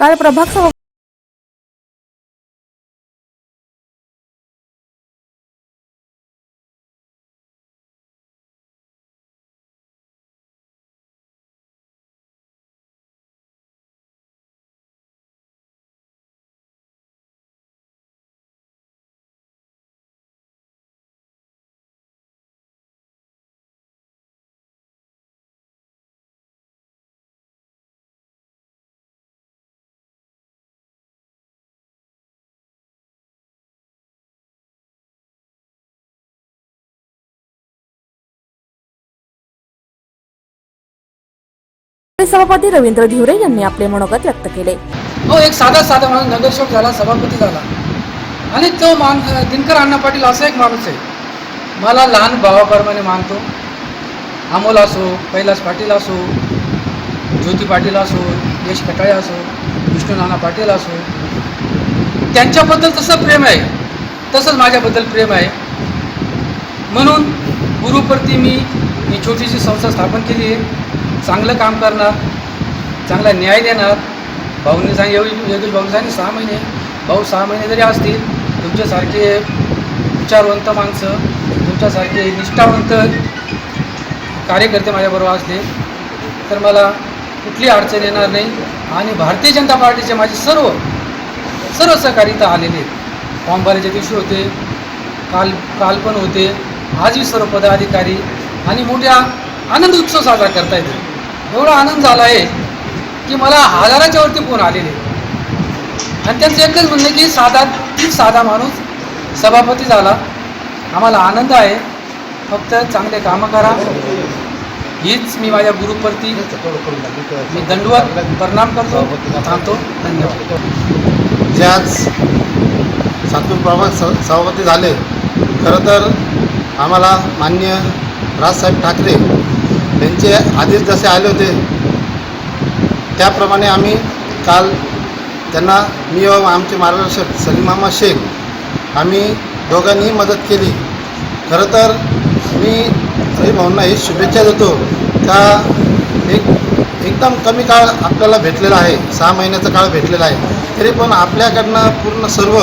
काल प्रभाग सभापती रवींद्र धिवरे यांनी आपले मनोगत व्यक्त केले. हो एक साधा साधा माणूस नगरसेवक झाला सभापती झाला. आणि तो मान दिनकर अण्णा पाटील असा एक माणूस आहे. मला लहान भावाप्रमाणे मानतो. अमोल असो कैलास पाटील असो ज्योती पाटील असो यश कटाळे असो विष्णू नाना पाटील असो त्यांच्याबद्दल तसं प्रेम आहे. तसंच माझ्याबद्दल प्रेम आहे. म्हणून गुरुप्रती मी ही छोटीशी संस्था स्थापन केली आहे. चांगलं काम करणार चांगला न्याय देणार. भाऊंनी सांग योगेश योगेश भाऊंनी सांगितलं सहा महिने. भाऊ सहा महिने जरी असतील तुमच्यासारखे विचारवंत माणसं तुमच्यासारखे निष्ठावंत कार्यकर्ते माझ्याबरोबर असले तर मला कुठली अडचण येणार नाही. आणि भारतीय जनता पार्टीचे माझे सर्व सर्व सहकारी इथं आलेले आहेत. फॉर्म भरायच्या दिवशी होते काल काल पण होते. आजही सर्व पदाधिकारी आणि मोठ्या आनंद उत्सव साजरा करता येते एवढा आनंद झाला आहे की मला हजाराच्या वरती फोन आलेले. आणि त्यांचं एकच म्हणणं की साधा ती साधा माणूस सभापती झाला. आम्हाला आनंद आहे. फक्त चांगले कामं करा. हीच मी माझ्या गुरुप्रती मी दंडवत परिणाम करतो थांबतो. धन्यवाद. जे आज सातपूर प्रमाण स सभापती झाले खरं तर आम्हाला मान्य राजसाहेब ठाकरे त्यांचे आदेश जसे आले होते त्याप्रमाणे आम्ही काल त्यांना मी व आमचे मार्गदर्शक सलीमामा शेख आम्ही दोघांनीही मदत केली. खरं तर मी रवी भाऊंना ही शुभेच्छा देतो का एक एकदम कमी काळ आपल्याला भेटलेला आहे सहा महिन्याचा काळ भेटलेला आहे. तरी पण आपल्याकडनं पूर्ण सर्व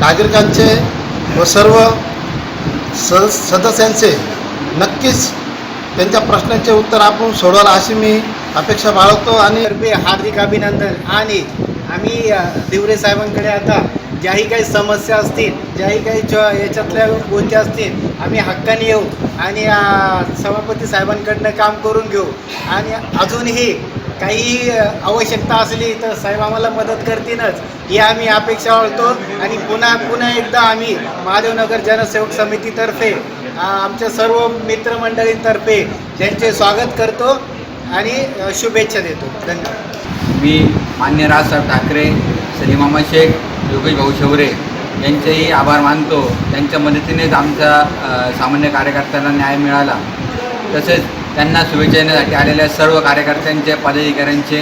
नागरिकांचे व सर्व स सदस्यांचे नक्कीच त्यांच्या प्रश्नांचे उत्तर आपण सोडवाल अशी मी अपेक्षा बाळगतो आणि हार्दिक अभिनंदन. आणि आम्ही देवरे दिवरे साहेबांकडे आता ज्याही काही समस्या असतील ज्याही काही च याच्यातल्या गोष्टी असतील आम्ही हक्काने येऊ आणि सभापती साहेबांकडनं काम करून घेऊ. आणि अजूनही काही आवश्यकता असली तर साहेब आम्हाला मदत करतीलच. ही आम्ही अपेक्षा वाढतो आणि पुन्हा पुन्हा एकदा आम्ही महादेवनगर जनसेवक समितीतर्फे आमच्या सर्व मित्रमंडळींतर्फे त्यांचे स्वागत करतो आणि शुभेच्छा देतो. धन्यवाद. मी मान्य राजसाहेब ठाकरे सलीमामा शेख योगेश भाऊ शेवरे यांचेही आभार मानतो. त्यांच्या मदतीनेच आमच्या सामान्य कार्यकर्त्यांना न्याय मिळाला. तसेच त्यांना शुभेच्छा देण्यासाठी आलेल्या सर्व कार्यकर्त्यांचे पदाधिकाऱ्यांचे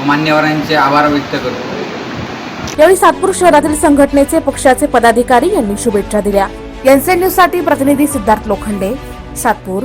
व मान्यवरांचे आभार व्यक्त करतो. यावेळी सातपूर शहरातील संघटनेचे पक्षाचे पदाधिकारी यांनी शुभेच्छा दिल्या. एनसीएन न्यूजसाठी प्रतिनिधी सिद्धार्थ लोखंडे सातपूर.